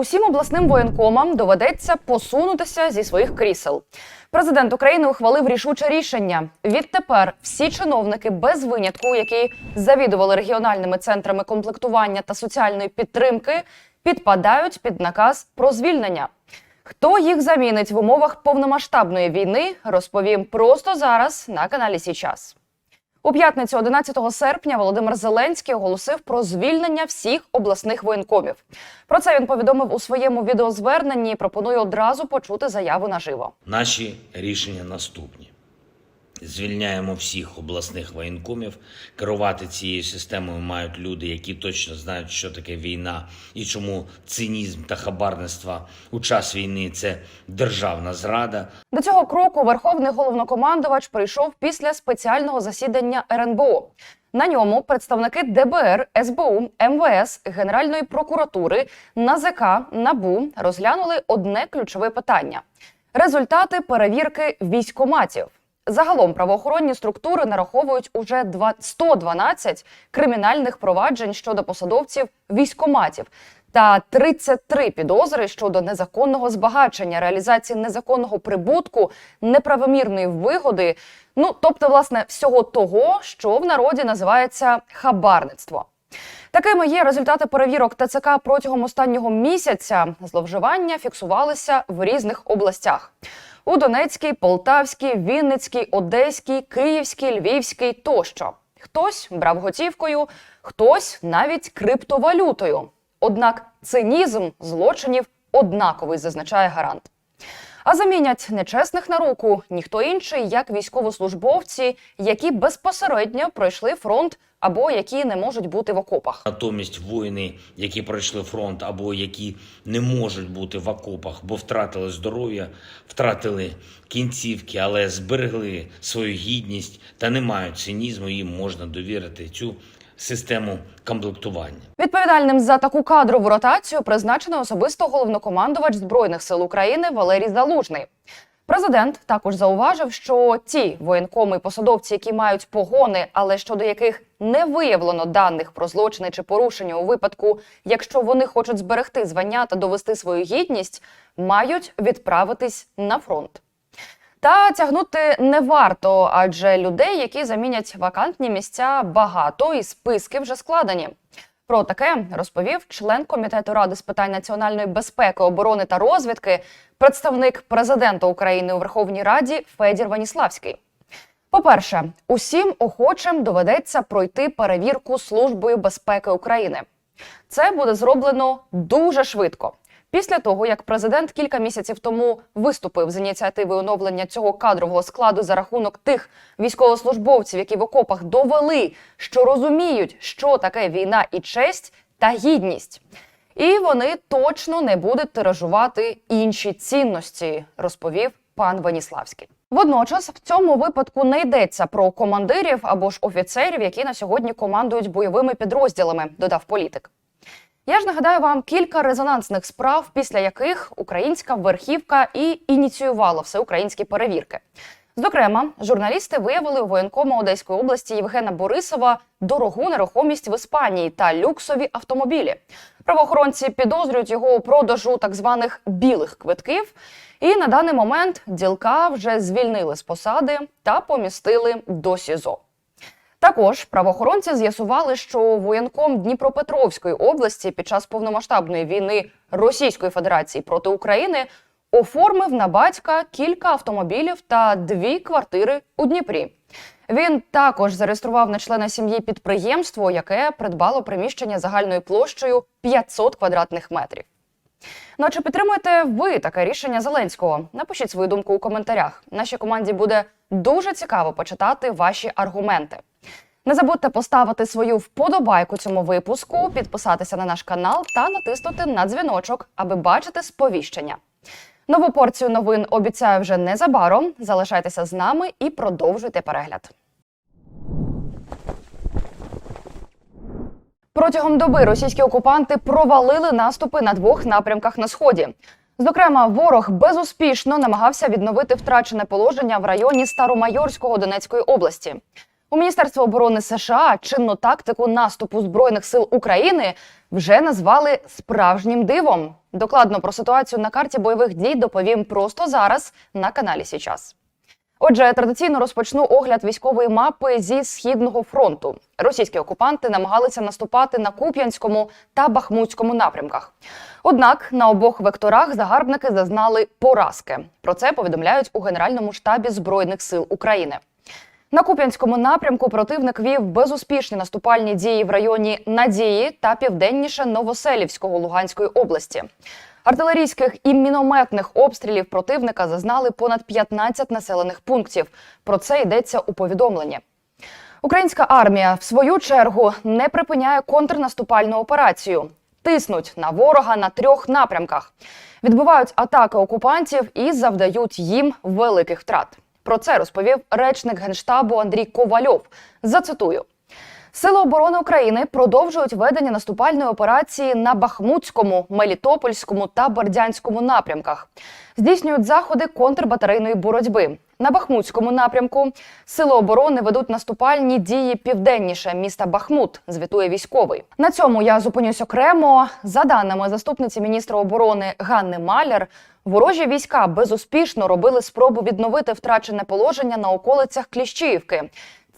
Усім обласним воєнкомам доведеться посунутися зі своїх крісел. Президент України ухвалив рішуче рішення. Відтепер всі чиновники без винятку, які завідували регіональними центрами комплектування та соціальної підтримки, підпадають під наказ про звільнення. Хто їх замінить в умовах повномасштабної війни, розповім просто зараз на каналі Січас. У п'ятницю, 11 серпня, Володимир Зеленський оголосив про звільнення всіх обласних воєнкомів. Про це він повідомив у своєму відеозверненні. Пропоную одразу почути заяву наживо. Наші рішення наступні. Звільняємо всіх обласних воєнкомів. Керувати цією системою мають люди, які точно знають, що таке війна і чому цинізм та хабарництво у час війни це державна зрада. До цього кроку верховний головнокомандувач прийшов після спеціального засідання РНБО. На ньому представники ДБР, СБУ, МВС, Генеральної прокуратури, НАЗК, НАБУ розглянули одне ключове питання: результати перевірки військоматів. Загалом правоохоронні структури нараховують уже два- 112 кримінальних проваджень щодо посадовців військоматів та 33 підозри щодо незаконного збагачення, реалізації незаконного прибутку, неправомірної вигоди. Ну тобто, власне, всього того, що в народі називається хабарництво. Такими є результати перевірок ТЦК протягом останнього місяця. Зловживання фіксувалися в різних областях: у Донецькій, Полтавській, Вінницькій, Одеській, Київській, Львівській тощо. Хтось брав готівкою, хтось навіть криптовалютою. Однак цинізм злочинів однаковий, зазначає гарант. А замінять нечесних на руку ніхто інший, як військовослужбовці, які безпосередньо пройшли фронт або які не можуть бути в окопах. Натомість воїни, які пройшли фронт або які не можуть бути в окопах, бо втратили здоров'я, втратили кінцівки, але зберегли свою гідність та не мають цинізму, їм можна довірити цю систему комплектування. Відповідальним за таку кадрову ротацію призначено особисто головнокомандувач збройних сил України Валерій Залужний. Президент також зауважив, що ті воєнкоми і посадовці, які мають погони, але щодо яких не виявлено даних про злочини чи порушення у випадку, якщо вони хочуть зберегти звання та довести свою гідність, мають відправитись на фронт. Та тягнути не варто, адже людей, які замінять вакантні місця, багато і списки вже складені. Про таке розповів член комітету ради з питань національної безпеки, оборони та розвідки, представник президента України у Верховній Раді Федір Ваніславський. По-перше, усім охочим доведеться пройти перевірку Службою безпеки України. Це буде зроблено дуже швидко. Після того, як президент кілька місяців тому виступив з ініціативою оновлення цього кадрового складу за рахунок тих військовослужбовців, які в окопах довели, що розуміють, що таке війна і честь та гідність. І вони точно не будуть тиражувати інші цінності, розповів пан Ваніславський. Водночас в цьому випадку не йдеться про командирів або ж офіцерів, які на сьогодні командують бойовими підрозділами, додав політик. Я ж нагадаю вам кілька резонансних справ, після яких українська верхівка і ініціювала всеукраїнські перевірки. Зокрема, журналісти виявили у воєнкома Одеської області Євгена Борисова дорогу нерухомість в Іспанії та люксові автомобілі. Правоохоронці підозрюють його у продажу так званих білих квитків. І на даний момент ділка вже звільнили з посади та помістили до СІЗО. Також правоохоронці з'ясували, що воєнком Дніпропетровської області під час повномасштабної війни Російської Федерації проти України оформив на батька кілька автомобілів та дві квартири у Дніпрі. Він також зареєстрував на члена сім'ї підприємство, яке придбало приміщення загальною площею 500 квадратних метрів. Ну а чи підтримуєте ви таке рішення Зеленського? Напишіть свою думку у коментарях. Нашій команді буде дуже цікаво почитати ваші аргументи. Не забудьте поставити свою вподобайку цьому випуску, підписатися на наш канал та натиснути на дзвіночок, аби бачити сповіщення. Нову порцію новин обіцяю вже незабаром. Залишайтеся з нами і продовжуйте перегляд. Протягом доби російські окупанти провалили наступи на двох напрямках на сході. Зокрема, ворог безуспішно намагався відновити втрачене положення в районі Старомайорського Донецької області. У Міністерстві оборони США чинну тактику наступу збройних сил України вже назвали справжнім дивом. Докладно про ситуацію на карті бойових дій доповім просто зараз на каналі Січас. Отже, традиційно розпочну огляд військової мапи зі східного фронту. Російські окупанти намагалися наступати на Куп'янському та Бахмутському напрямках. Однак на обох векторах загарбники зазнали поразки. Про це повідомляють у Генеральному штабі Збройних сил України. На Куп'янському напрямку противник вів безуспішні наступальні дії в районі Надії та південніше Новоселівського Луганської області. Артилерійських і мінометних обстрілів противника зазнали понад 15 населених пунктів. Про це йдеться у повідомленні. Українська армія, в свою чергу, не припиняє контрнаступальну операцію. Тиснуть на ворога на трьох напрямках, відбивають атаки окупантів і завдають їм великих втрат. Про це розповів речник генштабу Андрій Ковальов. Зацитую. Сили оборони України продовжують ведення наступальної операції на Бахмутському, Мелітопольському та Бердянському напрямках. Здійснюють заходи контрбатарейної боротьби. На Бахмутському напрямку сили оборони ведуть наступальні дії південніше міста Бахмут. Звітує військовий. На цьому я зупинюсь окремо. За даними заступниці міністра оборони Ганни Маляр, ворожі війська безуспішно робили спробу відновити втрачене положення на околицях Кліщіївки.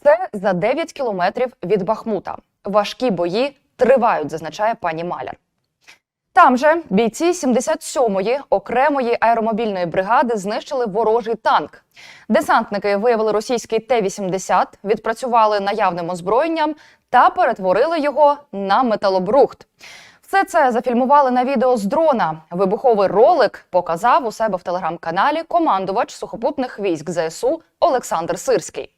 Це за 9 кілометрів від Бахмута. Важкі бої тривають, зазначає пані Маляр. Там же бійці 77-ї окремої аеромобільної бригади знищили ворожий танк. Десантники виявили російський Т-80, відпрацювали наявним озброєнням та перетворили його на металобрухт. Все це зафільмували на відео з дрона. Вибуховий ролик показав у себе в телеграм-каналі командувач сухопутних військ ЗСУ Олександр Сирський.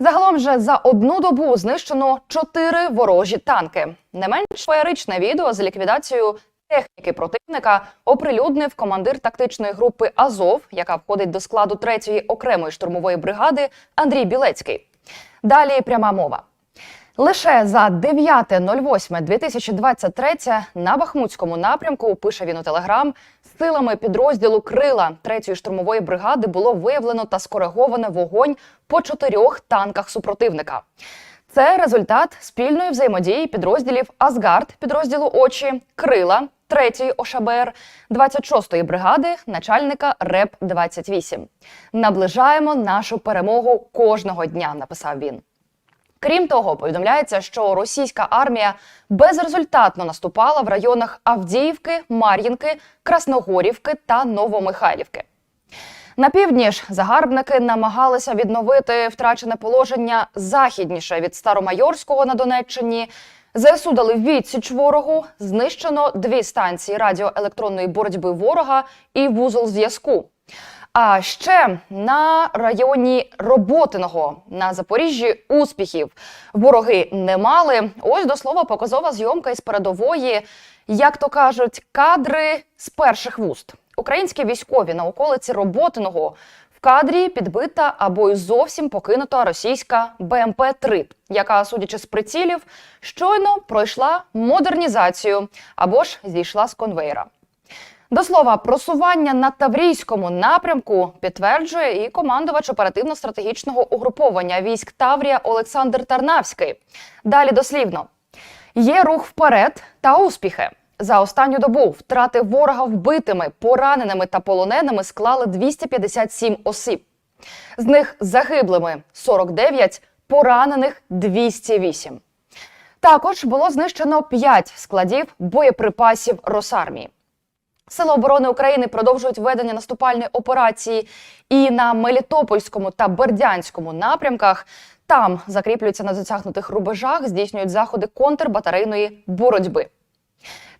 Загалом же за одну добу знищено чотири ворожі танки. Не менш феєричне відео з ліквідацією техніки противника оприлюднив командир тактичної групи Азов, яка входить до складу 3-ї окремої штурмової бригади Андрій Білецький. Далі пряма мова. Лише за 9.08.2023 на Бахмутському напрямку, пише він у Телеграм, силами підрозділу Крила 3-ї штурмової бригади було виявлено та скориговано вогонь по чотирьох танках супротивника. Це результат спільної взаємодії підрозділів Асгард, підрозділу Очі, Крила, 3-ї ОШБР, 26-ї бригади, начальника РЕП 28. Наближаємо нашу перемогу кожного дня, написав він. Крім того, повідомляється, що російська армія безрезультатно наступала в районах Авдіївки, Мар'їнки, Красногорівки та Новомихайлівки. На півдні ж загарбники намагалися відновити втрачене положення західніше від Старомайорського на Донеччині. ЗСУ дали відсіч ворогу. Знищено дві станції радіоелектронної боротьби ворога і вузол зв'язку. А ще на районі Роботиного на Запоріжжі успіхів вороги не мали. Ось до слова показова зйомка із передової, як то кажуть, кадри з перших вуст. Українські військові на околиці Роботиного в кадрі підбита або й зовсім покинута російська БМП-3, яка, судячи з прицілів, щойно пройшла модернізацію або ж зійшла з конвейера. До слова, просування на Таврійському напрямку підтверджує і командувач оперативно-стратегічного угруповання військ Таврія Олександр Тарнавський. Далі дослівно. Є рух вперед та успіхи. За останню добу втрати ворога вбитими, пораненими та полоненими склали 257 осіб. З них загиблими 49, поранених 208. Також було знищено 5 складів боєприпасів Росармії. Сили оборони України продовжують ведення наступальної операції і на Мелітопольському та Бердянському напрямках. Там закріплюються на досягнутих рубежах, здійснюють заходи контрбатарейної боротьби.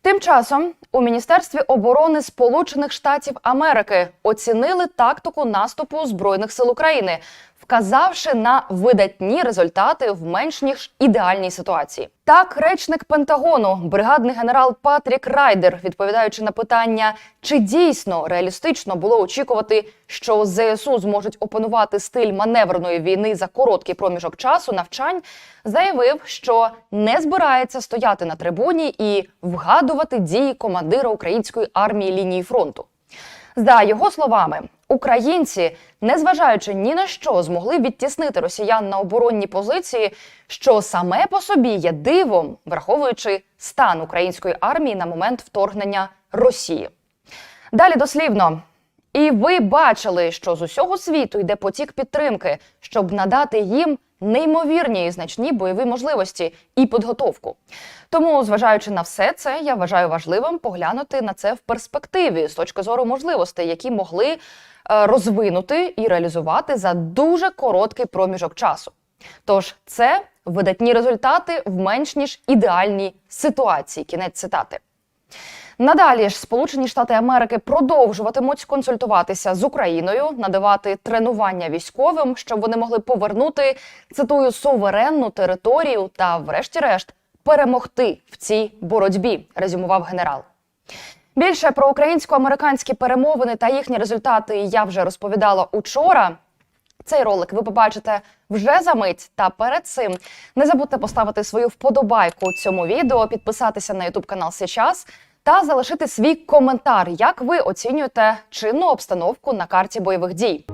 Тим часом у Міністерстві оборони Сполучених Штатів Америки оцінили тактику наступу збройних сил України, вказавши на видатні результати в менш ніж ідеальній ситуації. Так, речник Пентагону, бригадний генерал Патрік Райдер, відповідаючи на питання, чи дійсно реалістично було очікувати, що ЗСУ зможуть опанувати стиль маневреної війни за короткий проміжок часу навчань, заявив, що не збирається стояти на трибуні і вгадувати дії командира української армії лінії фронту. За його словами, українці, незважаючи ні на що, змогли відтіснити росіян на оборонні позиції, що саме по собі є дивом, враховуючи стан української армії на момент вторгнення Росії. Далі дослівно. І ви бачили, що з усього світу йде потік підтримки, щоб надати їм неймовірні і значні бойові можливості і підготовку. Тому, зважаючи на все це, я вважаю важливим поглянути на це в перспективі з точки зору можливостей, які могли е, розвинути і реалізувати за дуже короткий проміжок часу. Тож це видатні результати в менш ніж ідеальній ситуації. Кінець цитати. Надалі ж Сполучені Штати Америки продовжуватимуть консультуватися з Україною, надавати тренування військовим, щоб вони могли повернути цитую суверенну територію та, врешті-решт, перемогти в цій боротьбі. Резюмував генерал. Більше про українсько-американські перемовини та їхні результати я вже розповідала учора. Цей ролик ви побачите вже за мить. Та перед цим не забудьте поставити свою вподобайку цьому відео, підписатися на YouTube канал Сейчас та залишити свій коментар, як ви оцінюєте чинну обстановку на карті бойових дій.